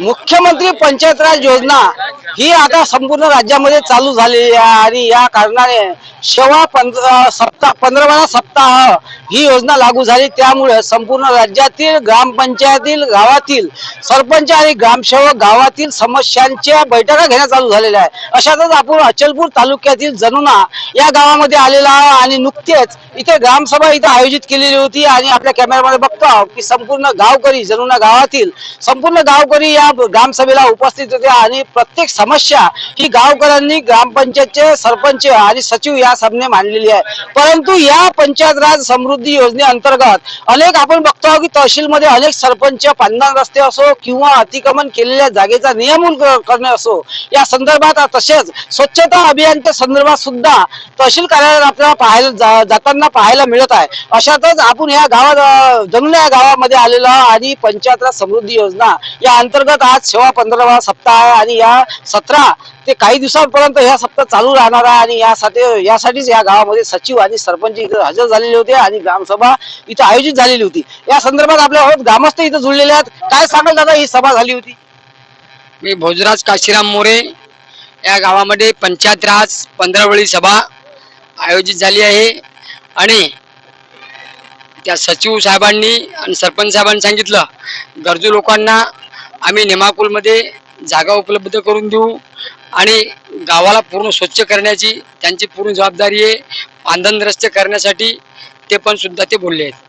मुख्यमंत्री पंचायत राज योजना ही आता संपूर्ण राज्यामध्ये चालू झालेली आहे आणि या कारणाने सेवा पंधरा सप्ताह पंधरावा सप्ताह ही योजना लागू झाली. त्यामुळे संपूर्ण राज्यातील ग्रामपंचायतील गावातील सरपंच आणि ग्रामसेवक गावातील समस्यांच्या बैठका घेण्यात चालू झालेल्या आहे अशातच आपण अचलपूर तालुक्यातील जनुना या गावामध्ये आलेला आणि नुकतेच इथे ग्रामसभा इथे आयोजित केलेली होती आणि आपल्या कॅमेऱ्यामध्ये बघतो आहोत की संपूर्ण गावकरी जनुना गावातील संपूर्ण गावकरी या या ग्रामसभेला उपस्थित होते आणि प्रत्येक समस्या ही गावकऱ्यांनी ग्रामपंचायतचे सरपंच आणि सचिव या सामने मांडलेली आहे. परंतु या पंचायत राज समृद्धी योजनेअंतर्गत अनेक आपण बघतो आहोत की तहसीलमध्ये अनेक सरपंच पांदण रस्ते असो किंवा अतिक्रमण केलेल्या जागेचा नियमन करणे असो या संदर्भात तसेच स्वच्छता अभियानच्या संदर्भात सुद्धा तहसील कार्यालयात आपल्याला पाहायला जाताना पाहायला मिळत आहे. अशातच आपण या गावात अं, या गावामध्ये आलेलो आणि पंचायत राज समृद्धी योजना या अंतर्गत आज सेवा पंधरावा सप्ताह आहे आणि या सतरा ते काही दिवसांपर्यंत ह्या सप्ताह चालू राहणार आहे आणि यासाठी यासाठीच या गावामध्ये सचिव आणि सरपंच इथं हजर झालेले होते आणि ग्रामसभा इथं आयोजित झालेली होती. या संदर्भात आपल्या ग्रामस्थ इथं जुळलेले आहेत. काय सांगाल दादा ही सभा झाली होती? मी भोजराज काशीराम मोरे या गावामध्ये पंचायत राज पंधरावळी सभा आयोजित झाली आहे आणि त्या सचिव साहेबांनी आणि सरपंच साहेबांनी सांगितलं गरजू लोकांना आम्ही नेमापूलमध्ये जागा उपलब्ध करून देऊ आणि गावाला पूर्ण स्वच्छ करण्याची त्यांची पूर्ण जबाबदारी आहे. पांधन रस्ते करण्यासाठी ते पण सुद्धा ते बोलले आहेत.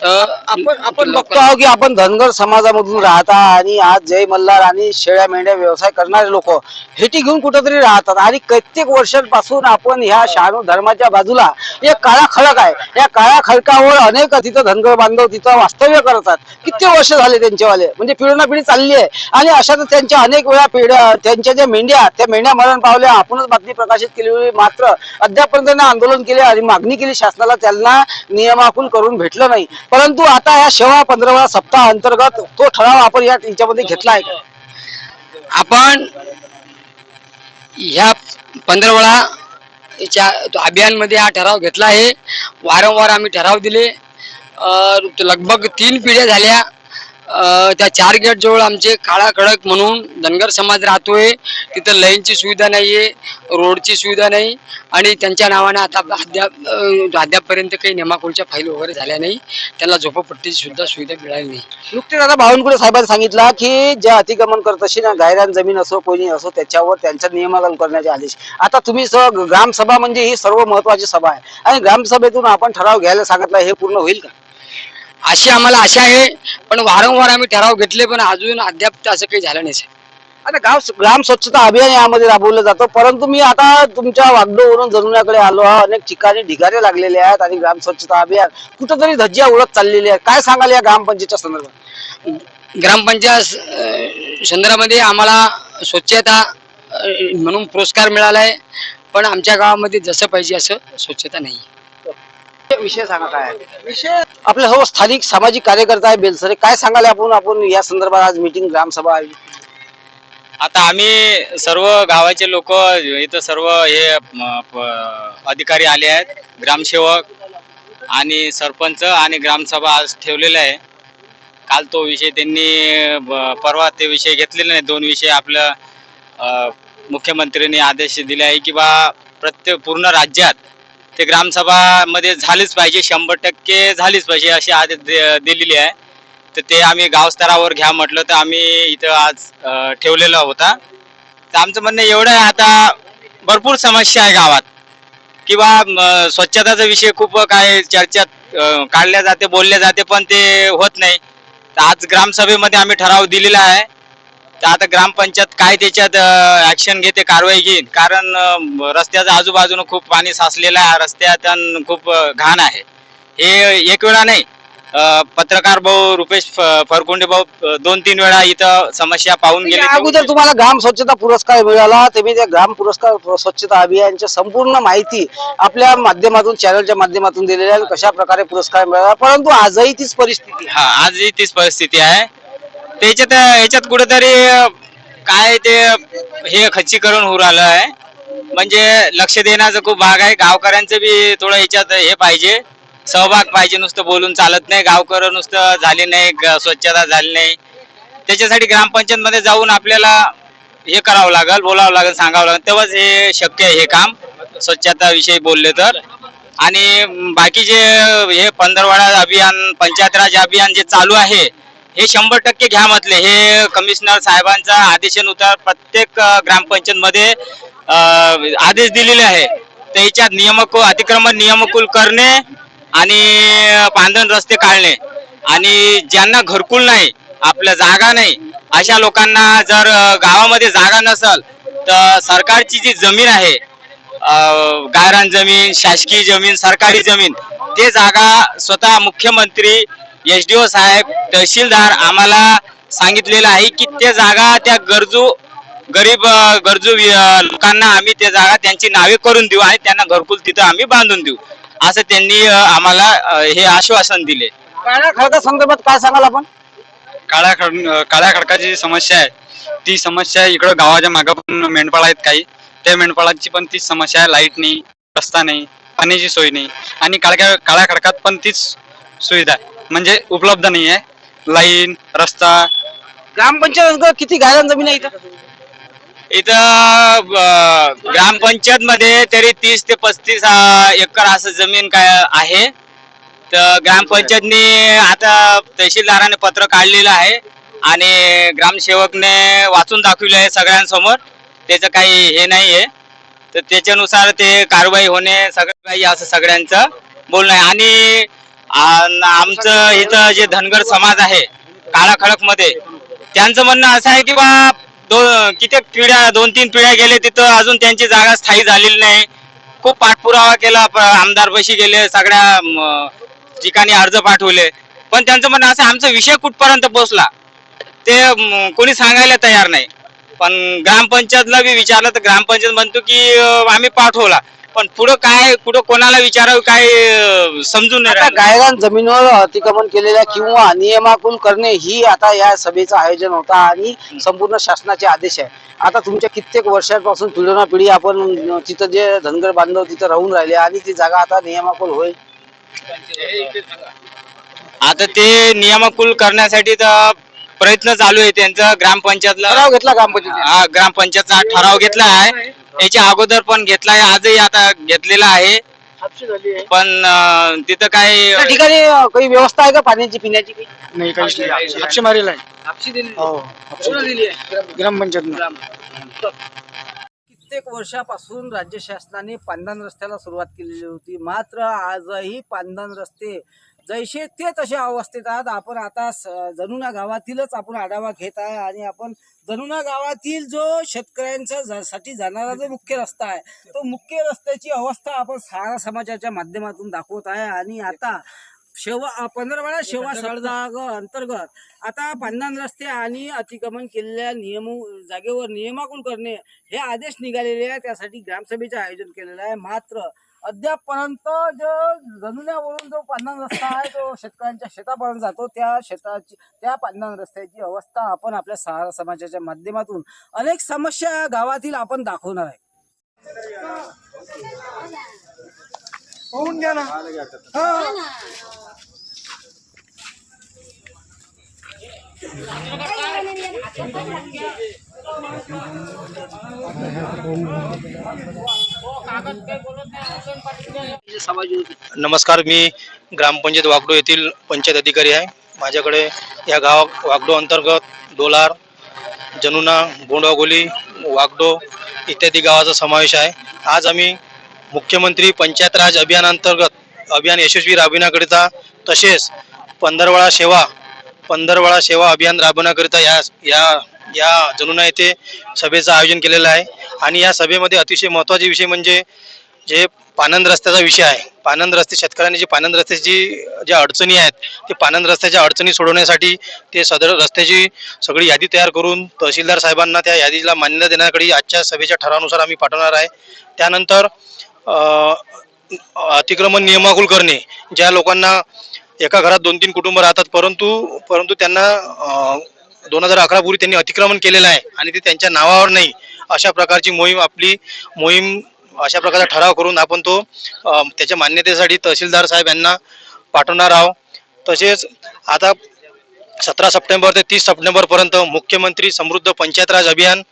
आपण आपण बघतो आहोत की आपण धनगर समाजामधून राहता आणि आज जय मल्हार आणि शेळ्या मेंढ्या व्यवसाय करणारे लोक हेटी घेऊन कुठेतरी राहतात. आणि कित्येक वर्षांपासून आपण ह्या शहाणू धर्माच्या बाजूला एक काळा खडक आहे. या काळ्या खडकावर अनेक तिथं धनगर बांधव तिथं वास्तव्य करतात. किती वर्ष झाले त्यांच्यावाले म्हणजे पिढी पिढी चालली आहे. आणि अशातच त्यांच्या अनेक वेळा पिढ्या त्यांच्या ज्या मेंढ्या त्या मेंढ्या मरण पावल्या. आपणच बातमी प्रकाशित केली होती मात्र अद्यापर्यंत त्यांनी आंदोलन केले आणि मागणी केली शासनाला. त्यांना नियमाकुल करून भेटलं नाही. परंतु आता या सेवा पंधरावा सप्ताह अंतर्गत तो ठराव आपण या याच्यामध्ये घेतला आहे का? आपण ह्या पंधरवळा याच्या अभियानमध्ये हा ठराव घेतला आहे. वारंवार आम्ही ठराव दिले. लगभग तीन पिढ्या झाल्या. त्या चार गेट जवळ आमचे काळा खडक म्हणून धनगर समाज राहतोय. तिथं लाईनची सुविधा नाहीये रोडची सुविधा नाही आणि त्यांच्या नावाने आता अद्याप अद्यापपर्यंत काही नेमाकुलच्या फाईल वगैरे झाल्या नाही. त्यांना झोपडपट्टीची सुद्धा सुविधा मिळाली नाही. नुकतेच आता बावनकुळे साहेबांनी सांगितलं की जे अतिक्रमण करत असे ना गायरान जमीन असो कोणी असो त्याच्यावर त्यांचं नियमाकरण करण्याचे आदेश. आता तुम्ही स- ग्रामसभा म्हणजे ही सर्व महत्वाची सभा आहे. आणि ग्रामसभेतून आपण ठराव घ्यायला सांगितला हे पूर्ण होईल का? अशी आम्हाला आशा आहे पण वारंवार आम्ही ठराव घेतले पण अजून अद्याप असं काही झालं नाही sir. आता गाव ग्राम स्वच्छता अभियान यामध्ये राबवलं जातं परंतु मी आता तुमच्या वागडोवरून जनुन्याकडे आलो आहे. अनेक ठिकाणी ढिगारे लागलेले आहेत आणि ग्राम स्वच्छता अभियान कुठंतरी धज्जिया उडत चाललेली आहे. काय सांगाल या ग्रामपंचायतच्या संदर्भात? ग्रामपंचायत संदर्भामध्ये आम्हाला स्वच्छता म्हणून पुरस्कार मिळाला आहे पण आमच्या गावामध्ये जसं पाहिजे असं स्वच्छता नाही. विषय सांगा काय? विषय? आपल्या सर्व स्थानिक सामाजिक कार्यकर्ता आहे बेलसरे. काय सांगाल आपण? आपण या संदर्भात आज मीटिंग ग्रामसभा केली? आता आम्ही सर्व गावाचे लोक इथं सर्व हे म, प- अधिकारी आले आहेत. ग्रामसेवक आणि सरपंच आणि ग्रामसभा आज ठेवलेला आहे. काल तो विषय त्यांनी ब- परवा ते विषय घेतलेले नाही. दोन विषय आपलं अ, मुख्यमंत्र्यांनी आदेश दिले आहे की बा प्रत्येक पूर्ण राज्यात ते ग्रामसभामध्ये झालीच पाहिजे शंभर टक्के झालीच पाहिजे अशी आदेश दिलेली आहे. तर ते आम्ही गावस्तरावर घ्या म्हटलं तर आम्ही इथं आज ठेवलेला होता. तर आमचं म्हणणं एवढं आहे आता भरपूर समस्या आहे गावात. किंवा स्वच्छताचा विषय खूप काय चर्चा काढल्या जाते बोलले जाते पण ते होत नाही. तर आज ग्रामसभेमध्ये आम्ही ठराव दिलेला आहे. तर आता ग्रामपंचायत काय त्याच्यात ऍक्शन घेते कारवाई घेईन. कारण रस्त्याच्या आजूबाजूनं खूप पाणी साचलेलं आहे रस्त्यात खूप घाण आहे. हे एक वेळा नाही पत्रकार भाऊ रुपेश फरकुंडे भाऊ दोन तीन वेळा इथं समस्या पाहून गेले. या अगोदर तुम्हाला ग्राम स्वच्छता पुरस्कार मिळाला तुम्ही त्या ग्राम पुरस्कार स्वच्छता अभियानच्या संपूर्ण माहिती आपल्या माध्यमातून चॅनलच्या माध्यमातून दिलेल्या आहे. कशा प्रकारे पुरस्कार मिळाला परंतु आजही तीच परिस्थिती. हा आजही तीच परिस्थिती आहे. त्याच्यात याच्यात कुठेतरी काय ते हे खच्चीकरण होऊ राहिलं आहे. म्हणजे लक्ष देण्याचा खूप भाग आहे. गावकऱ्यांचं बी थोडं याच्यात हे पाहिजे. सहभाग पाहिजे. नुसतं बोलून चालत नाही. गावकर नुसतं झाले नाही. ग- स्वच्छता झाली नाही. त्याच्यासाठी ग्रामपंचायत मध्ये जाऊन आपल्याला हे करावं लागेल बोलावं लागेल सांगावं लागेल. तेव्हाच हे शक्य आहे हे काम. स्वच्छता विषयी बोलले तर. आणि बाकी जे हे पंधरवाडा अभियान पंचायत राज अभियान जे चालू आहे हे शंभर टक्के घ्या म्हटले. हे कमिशनर साहेबांचा आदेशानुसार प्रत्येक ग्रामपंचायत ग्रामपंचायतमध्ये आदेश दिलेले आहे. त्याच्यात नियमक अतिक्रमण नियमकुल करणे आणि बांधण रस्ते काढणे. आणि ज्यांना घरकुल नाही आपल्या जागा नाही अशा लोकांना जर गावामध्ये जागा नसल तर सरकारची जी जमीन आहे गायरान जमीन शासकीय जमीन सरकारी जमीन ते जागा स्वतः मुख्यमंत्री एस डी ओ साहेब तहसीलदार आम्हाला सांगितलेलं आहे की ते जागा त्या गरजू गरीब गरजू लोकांना आम्ही ते जागा त्यांची नावे करून देऊ आणि त्यांना घरकुल तिथं आम्ही बांधून देऊ. असं त्यांनी आम्हाला हे आश्वासन दिले. काळ्या खडका संदर्भात काय सांगाल आपण? काळ्या खड काळ्या खडकाची जी समस्या आहे ती समस्या इकडं गावाच्या मागं पण मेंढपाळ आहेत काही. त्या मेंढपाळाची पण तीच समस्या आहे लाइट नाही रस्ता नाही पाण्याची सोय नाही. आणि काळ्या काळ्या खडकात पण तीच सुविधा आहे. म्हणजे उपलब्ध नाही आहे लाईन रस्ता. ग्रामपंचायत किती गायरान जमीन आहे इथं? इथं ग्रामपंचायत मध्ये तरी तीस ते पस्तीस एकर असं जमीन काय आहे. तर ग्रामपंचायतनी आता तहसीलदाराने पत्र काढलेलं आहे आणि ग्रामसेवकने वाचून दाखवले आहे सगळ्यांसमोर. त्याचं काही हे नाही आहे तर त्याच्यानुसार ते कारवाई होणे सगळं काही असं सगळ्यांचं बोलणं आहे. आणि आमचं इथं जे धनगर समाज आहे काळा खडकमध्ये त्यांचं म्हणणं असं आहे की बा दोन कित्येक पिढ्या दोन तीन पिढ्या गेले तिथं अजून त्यांची जागा स्थायी झालेली नाही. खूप पाठपुरावा केला प- आमदार बशी गेले सगळ्या म, ठिकाणी अर्ज पाठवले. पण त्यांचं म्हणणं असं आमचा विषय कुठपर्यंत पोहोचला ते कोणी सांगायला तयार नाही. पण ग्रामपंचायतला बी विचारलं तर ग्रामपंचायत म्हणतो की आम्ही पाठवला. पण पुढं काय कुठं कोणाला विचारावं काय अं, समजून नाही आता राहिलं. गायरान जमिनीवर अतिक्रमण केलेल्या किंवा नियमाकुल करणे ही आता या सभेचं आयोजन होता आणि संपूर्ण शासनाचे आदेश आहे. आता तुमच्या कित्येक वर्षांपासून पिढी पिढी आपण तिथं जे धनगर बांधव तिथं राहून राहिले आणि ती जागा आता नियमाकुल होईल. आता ते नियमाकुल करण्यासाठी तर प्रयत्न चालू आहे त्यांचा. ग्रामपंचायतला ठराव घेतला ग्रामपंचायत हा ग्रामपंचायतचा ठराव घेतला आहे. याच्या अगोदर पण घेतला आहे आजही आता घेतलेला आहे. पण अं, तिथं काय त्या ठिकाणी अं, काही व्यवस्था आहे का पाण्याची पिण्याची काही? नाही काही हापशे मारेल आहे. हापशी दिली. हो कोणाला दिली आहे? ग्रामपंचायत कित्येक वर्षापासून राज्य शासनाने पांदन रस्त्याला सुरुवात केलेली होती. मात्र आजही पांदन रस्ते जैसे ते तसे अवस्थेत आहात आपण आता स- जनुना गावातीलच आपण आढावा घेत आहे आणि आपण जनुना गावातील जो शेतकऱ्यांचा जा- साठी जाणारा जो मुख्य रस्ता आहे तो मुख्य रस्त्याची अवस्था आपण सारा समाजाच्या माध्यमातून दाखवत आहे आणि आता शेवा पंधरवाडा शेवा सळजाग अंतर्गत आता पांदन रस्ते आणि अतिक्रमण केलेल्या नियम जागेवर नियमाकुल करणे हे आदेश निघालेले आहे त्यासाठी ग्रामसभेचं आयोजन केलेलं आहे. मात्र अद्यापपर्यंत जो जनुन्यावरून जो पांदन रस्ता आहे तो शेतकऱ्यांच्या शेतापर्यंत जातो. त्या शेताची त्या पांदन रस्त्याची अवस्था आपण आपल्या सहारा समाजाच्या माध्यमातून अनेक समस्या गावातील आपण दाखवणार आहे. होऊन घ्या ना. नमस्कार मी ग्रामपंचायत वागडो येथील पंचायत अधिकारी आहे. माझ्याकडे या गाव वागडो अंतर्गत डोलार जनुना बोंडवागोली वागडो इत्यादी गावाचा समावेश आहे. आज आम्ही मुख्यमंत्री पंचायत राज अभियानांतर्गत अभियान यशस्वी राबविण्याकरिता तसेच पंधरवडा सेवा पंधरवडा सेवा अभियान राबवण्याकरिता या या या जनुना येथे सभेचं आयोजन केलेलं आहे. आणि या सभेमध्ये अतिशय महत्त्वाचे विषय म्हणजे जे पानंद रस्त्याचा विषय आहे. पानंद रस्ते शेतकऱ्यांनी जी पानंद रस्त्याची ज्या अडचणी आहेत ते पानंद रस्त्याच्या अडचणी सोडवण्यासाठी ते सदर रस्त्याची सगळी यादी तयार करून तहसीलदार साहेबांना त्या यादीला मान्यता देण्याकडे आजच्या सभेच्या ठरावानुसार आम्ही पाठवणार आहे. त्यानंतर अतिक्रमण नियमाकुल करणे ज्या लोकांना एका घरात दोन तीन कुटुंब राहतात परंतु परंतु त्यांना दोन हजार अकरा पूर्वी त्यांनी अतिक्रमण केलेलं आहे आणि ते त्यांच्या नावावर नाही. अशा प्रकारची मोहीम आपली मोहीम अशा प्रकारचा ठराव करून आपण तो त्याच्या मान्यतेसाठी तहसीलदार साहेब यांना पाठवणार आहोत. तसेच आता सतरा सप्टेंबर ते तीस सप्टेंबरपर्यंत मुख्यमंत्री समृद्ध पंचायत राज अभियान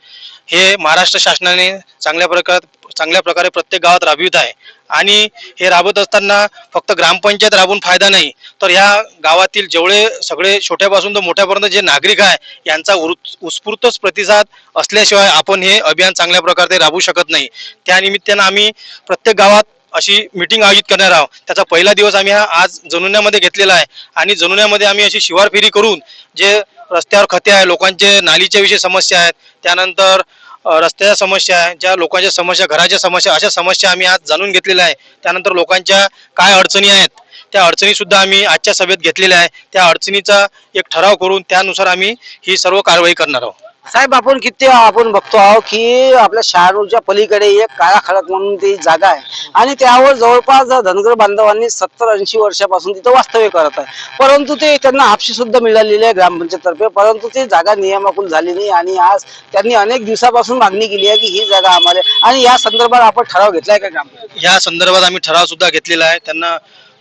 हे महाराष्ट्र शासनाने चांगल्या प्रकार चांगल्या प्रकारे प्रत्येक गावात राबवित आहे. आणि हे राबवत असताना फक्त ग्रामपंचायत राबून फायदा नाही तर ह्या गावातील जेवढे सगळे छोट्यापासून तर मोठ्यापर्यंत जे नागरिक आहे यांचा उर- उत्स्फूर्तच प्रतिसाद असल्याशिवाय आपण हे अभियान चांगल्या प्रकारे राबवू शकत नाही. त्यानिमित्तानं आम्ही प्रत्येक गावात अशी मीटिंग आयोजित करणार आहोत. त्याचा पहिला दिवस आम्ही हा आज जनुन्यामध्ये घेतलेला आहे आणि जनुन्यामध्ये आम्ही अशी शिवार फेरी करून जे रस्त्यावर खते आहे लोकांचे नालीच्या विषयी समस्या आहेत त्यानंतर रस्त्याच्या समस्या आहे ज्या लोकांच्या समस्या घराच्या समस्या अशा समस्या आम्ही आज जाणून घेतलेल्या आहे त्यानंतर लोकांच्या काय अडचणी आहेत त्या अडचणीसुद्धा आम्ही आजच्या सभेत घेतलेल्या आहे त्या अडचणीचा एक ठराव करून त्यानुसार आम्ही ही सर्व कारवाई करणार आहोत. साहेब आपण किती आपण बघतो आहोत की आपल्या शहारूरच्या पलीकडे एक काळा खडक म्हणून ती जागा आहे. आणि त्यावर जवळपास धनगर बांधवांनी सत्तर ऐंशी वर्षापासून तिथं वास्तव्य करत आहे. परंतु ते त्यांना हापशी सुद्धा मिळालेली आहे ग्रामपंचायततर्फे परंतु ती जागा नियमाकुल झाली नाही आणि आज त्यांनी अनेक दिवसापासून मागणी केली आहे की ही जागा आम्हाला आणि या संदर्भात आपण ठराव घेतलाय का ग्रामपंचायत या संदर्भात आम्ही ठराव सुद्धा घेतलेला आहे. त्यांना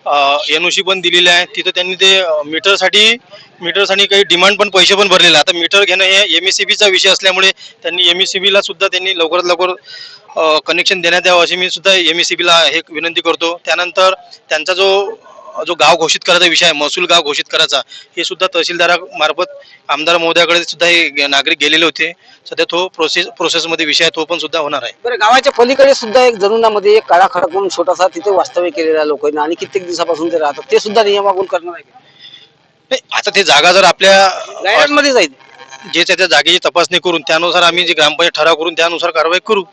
एनओसी पण दिलेली आहे तिथं त्यांनी ते मीटरसाठी मीटरसाठी काही डिमांड पण पैसे पण भरलेले आहे. आता मीटर घेणं हे एम चा विषय असल्यामुळे त्यांनी एम ला सुद्धा त्यांनी लवकरात लवकर कनेक्शन देण्यात यावं अशी मी सुद्धा एम ला हे विनंती करतो त्यानंतर त्यांचा जो जो गाव घोषित करायचा विषय आहे महसूल गाव घोषित करायचा हे सुद्धा तहसीलदारामार्फत आमदार महोदयाकडे सुद्धा हे नागरिक गेलेले होते. सध्या तो प्रोसेस प्रोसेसमध्ये विषय तो पण सुद्धा होणार आहे. बरं गावाच्या पलीकडे सुद्धा एक जनुनामध्ये एक काळा खडक म्हणून छोटासा तिथे वास्तव्य केलेल्या लोकांनी आणि कित्येक दिवसापासून ते राहतात ते सुद्धा नियमाकुल करणार आहे आता ते जागा जर आपल्या गायडमध्ये जाईल जे त्याच्या जागेची तपासणी करून त्यानुसार आम्ही जे ग्रामपंचायत ठराव करून त्यानुसार कारवाई करू.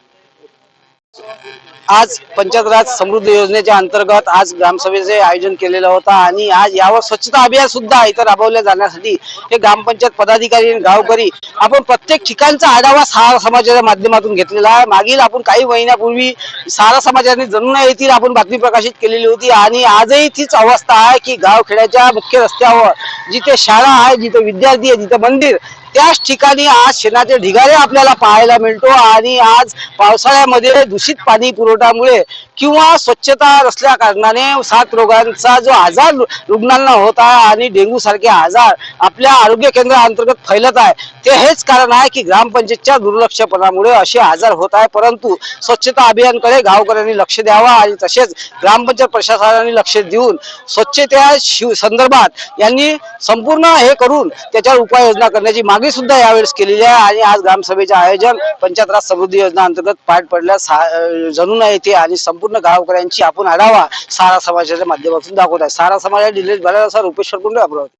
आज पंचायत राज समृद्ध योजनेच्या अंतर्गत आज ग्रामसभेचे आयोजन केलेलं होतं आणि आज यावर स्वच्छता अभियान सुद्धा इथं राबवल्या जाण्यासाठी हे ग्रामपंचायत पदाधिकारी आणि गावकरी आपण प्रत्येक ठिकाणचा आढावा सहारा समाजाच्या माध्यमातून घेतलेला आहे. मागील आपण काही महिन्यापूर्वी सहारा समाजाने जणून येथील आपण बातमी प्रकाशित केलेली होती आणि आजही तीच अवस्था आहे की गावखेड्याच्या मुख्य रस्त्यावर जिथे शाळा आहे जिथे विद्यार्थी आहे जिथे मंदिर त्याच ठिकाणी आज शेणाचे ढिगारे आपल्याला पाहायला मिळतो आणि आज पावसाळ्यामध्ये दूषित पाणी पुरवठ्यामुळे किंवा स्वच्छता नसल्या कारणाने सात रोगांचा जो आजार रुग्णांना होत आहे आणि डेंग्यू सारखे आजार आपल्या आरोग्य केंद्राअंतर्गत फैलत आहे ते हेच कारण आहे की ग्रामपंचायतच्या दुर्लक्षपणामुळे असे आजार होत आहे. परंतु स्वच्छता अभियानकडे गावकऱ्यांनी लक्ष द्यावं आणि तसेच ग्रामपंचायत प्रशासनाने लक्ष देऊन स्वच्छते शिव संदर्भात यांनी संपूर्ण हे करून त्याच्यावर उपाययोजना करण्याची मागणी सुद्धा यावेळेस केलेली आहे आणि आज ग्रामसभेचे आयोजन पंचायत राज समृद्धी योजना अंतर्गत पार पडल्या सा- अं, जणून येथे आणि संपूर्ण गावकऱ्यांची आपण आढावा सारा समाजाच्या माध्यमातून दाखवत आहे. सारा समाज डिलेट बऱ्याच रुपेश्वर कुंडे अमरावती.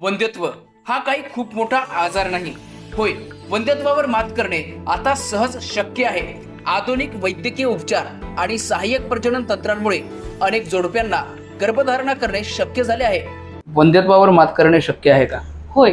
वंध्यत्व हा काही खूप मोठा आजार नाही. होय वंध्यत्वावर मात करणे आता सहज शक्य आहे. आधुनिक वैद्यकीय उपचार आणि सहाय्यक प्रजनन तंत्रांमुळे अनेक जोडप्यांना गर्भधारणा करणे शक्य झाले आहे. वंध्यत्वावर मात करणे शक्य आहे का? होय